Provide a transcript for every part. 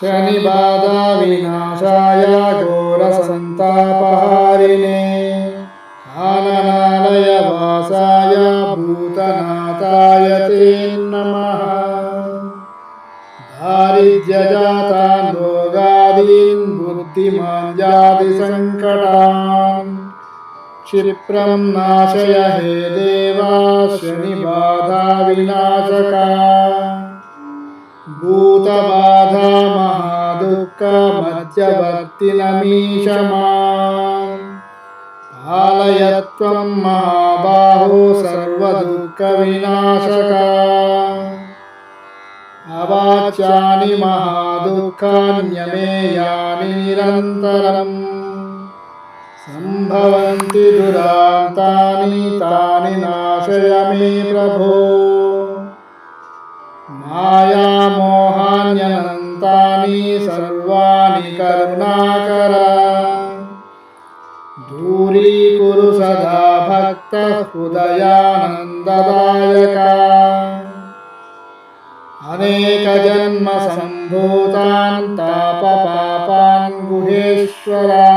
शनिबाधाविनाशाय घोरसन्तापहारिणे। आननालयवासाय भूतनाथाय ते नमः। दारिद्र्यजातान् रोगादीन् बुद्धिमाञ्जातिसङ्कटान् क्षिप्रं नाशय हे देवा शनिबाधाविनाशका। भूतबाधा महादुःखमध्यवर्तिनमीशमा पालय त्वं महाबाहो सर्वदुःखविनाशका अवाच्यानि महादुःखान्यमेयानि निरन्तरम्। सम्भवन्ति दुरान्तानि तानि नाशय मे प्रभो। मायामोहान्यनन्तानि सर्वाणि करुणाकर। दूरीकुरु सदा भक्तहृदयानन्ददायका अनेकजन्मसम्भूतान् तापपापान् गुहेश्वरा।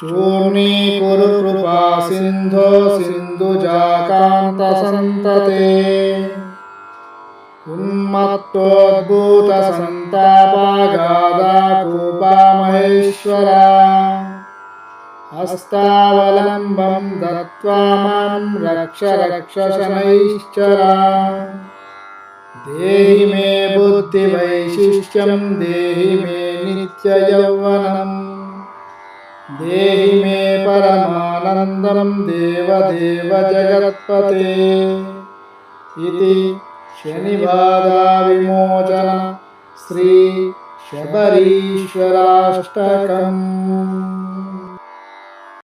चूर्णीकुरु कृपा सिन्धो सिन्धुजाकान्तसन्तते उन्मत्तोद्भूतसन्तापागादाकूपामहेश्वरा हस्तावलम्बं दत्त्वा मां रक्ष रक्ष शनैश्चरा देहि मे बुद्धिवैशिष्ट्यं देहि मे नित्ययौवनम्। देहि मे परमानन्दं देवदेव जगत्पते इति శనిబాధావిమోచన శ్రీ శబరీశ్వరాష్టకం